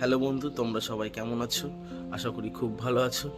Hello বন্ধু তোমরা সবাই কেমন আছো? আশা করি খুব ভালো আছো।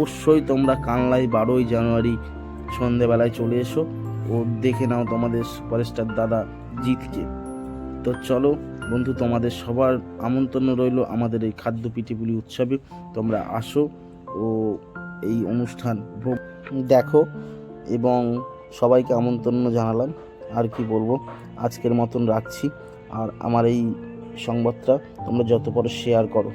অবশ্যই তোমরা কানলাই বারোই জানুয়ারি সন্ধেবেলায় চলে এসো ও দেখে নাও তোমাদের সুপারস্টার দাদা জিতকে তো চলো বন্ধু, তোমাদের সবার আমন্ত্রণ রইল আমাদের এই খাদ্য পিঠেপুলি উৎসবে। তোমরা আসো ও এই অনুষ্ঠান দেখো এবং সবাইকে আমন্ত্রণ জানালাম। আর কি বলব, আজকের মতন রাখছি। আর আমার এই সংবাদটা তোমরা যত পারো শেয়ার করো।